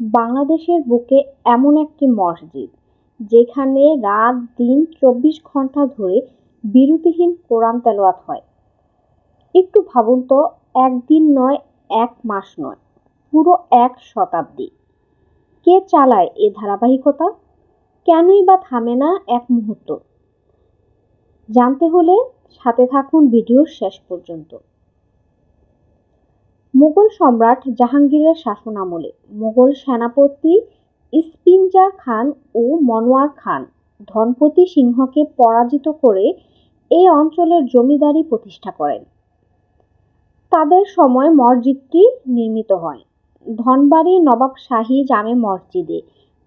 বাংলাদেশের বুকে এমন একটি মসজিদ যেখানে রাত দিন চব্বিশ ঘণ্টা ধরে বিরতিহীন কোরআন তেলাওয়াত হয়। একটু ভাবুন তো, একদিন নয়, এক মাস নয়, পুরো এক শতাব্দী। কে চালায় এ ধারাবাহিকতা? কেনই বা থামে না এক মুহূর্ত? জানতে হলে সাথে থাকুন ভিডিও শেষ পর্যন্ত। মুঘল সম্রাট জাহাঙ্গীরের শাসন আমলে। মুঘল সেনাপতি ইস্পিনজার খান ও মনোয়ার খান ধনপতি সিংহকে পরাজিত করে এই অঞ্চলের জমিদারি প্রতিষ্ঠা করেন। তাদের সময় মসজিদটি নির্মিত হয়। ধনবাড়ি নবাব শাহী জামে মসজিদে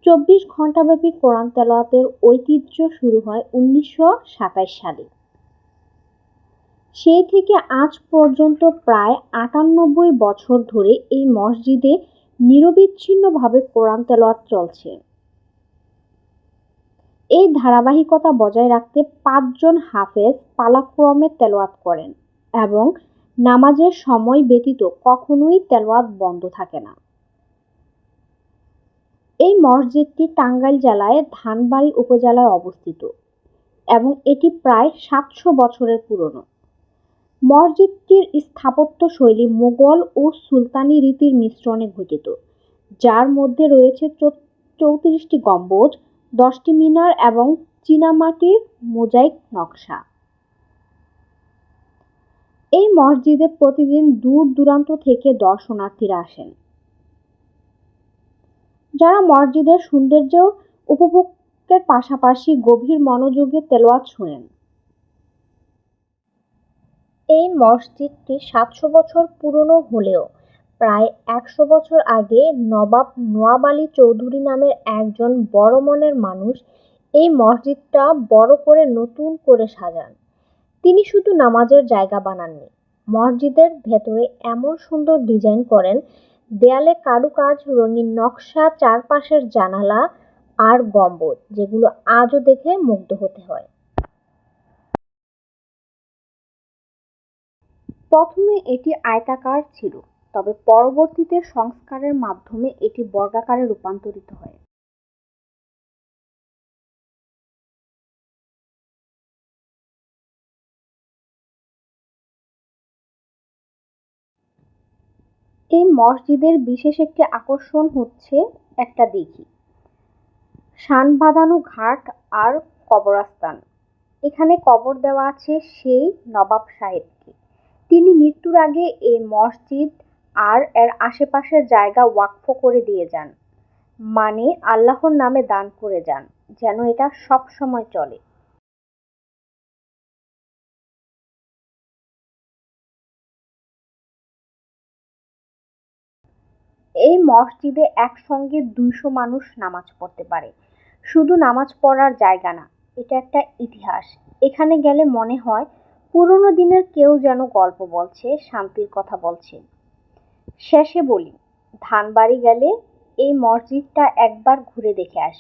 চব্বিশ ঘণ্টাব্যাপী কোরআন তেলাওয়াতের ঐতিহ্য শুরু হয় উনিশশো সাতাশ সালে। সেই থেকে আজ পর্যন্ত প্রায় আটানব্বই বছর ধরে এই মসজিদে নিরবিচ্ছিন্নভাবে কোরআন তেলোয়াত চলছে। এই ধারাবাহিকতা বজায় রাখতে পাঁচজন হাফেজ পালাক্রমে তেলাওয়াত করেন এবং নামাজের সময় ব্যতীত কখনোই তেলোয়াত বন্ধ থাকে না। এই মসজিদটি টাঙ্গাইল জেলায় ধানবাড়ি উপজেলায় অবস্থিত এবং এটি প্রায় সাতশো বছরের পুরনো। মসজিদটির স্থাপত্য শৈলী মোগল ও সুলতানি রীতির মিশ্রণে গঠিত যার মধ্যে রয়েছে চৌত্রিশটি গম্বুজ, দশটি মিনার এবং চীনামাটির মোজাইক নকশা। এই মসজিদে প্রতিদিন দূর দূরান্ত থেকে দর্শনার্থীরা আসেন। যারা মসজিদের সৌন্দর্য উপভোগের পাশাপাশি গভীর মনোযোগে তেলোয়াত শোনেন। এই মসজিদটি সাতশো বছর পুরনো হলেও প্রায় একশো বছর আগে নবাব নোয়াব আলী চৌধুরী নামের একজন বড় মনের মানুষ এই মসজিদটা বড় করে নতুন করে সাজান। তিনি শুধু নামাজের জায়গা বানাননি, মসজিদের ভেতরে এমন সুন্দর ডিজাইন করেন, দেয়ালে কারুকাজ, রঙিন নকশা, চারপাশের জানালা আর গম্বুজ, যেগুলো আজও দেখে মুগ্ধ হতে হয়। প্রথমে এটি আয়তাকার ছিল, তবে পরবর্তীতে সংস্কারের মাধ্যমে এটি বর্গাকারে রূপান্তরিত হয়। এই মসজিদের বিশেষ একটি আকর্ষণ হচ্ছে একটা দিঘি। শান বাঁধানো ঘাট আর কবরস্থান। এখানে কবর দেওয়া আছে সেই নবাব সাহেবকে। তিনি মৃত্যুর আগে এই মসজিদ আর এর আশেপাশের জায়গা ওয়াকফ করে দিয়ে যান মানে আল্লাহর নামে দান করে যান, যেন এটা সব সময় চলে। এই মসজিদে একসঙ্গে দুইশো মানুষ নামাজ পড়তে পারে। শুধু নামাজ পড়ার জায়গা না, এটা একটা ইতিহাস। এখানে গেলে মনে হয় পুরনো দিনের কেউ যেন গল্প বলছে, শান্তির কথা বলছে। শেষে বলি, ধানবাড়ি গেলে এই মসজিদটা একবার ঘুরে দেখে আসবে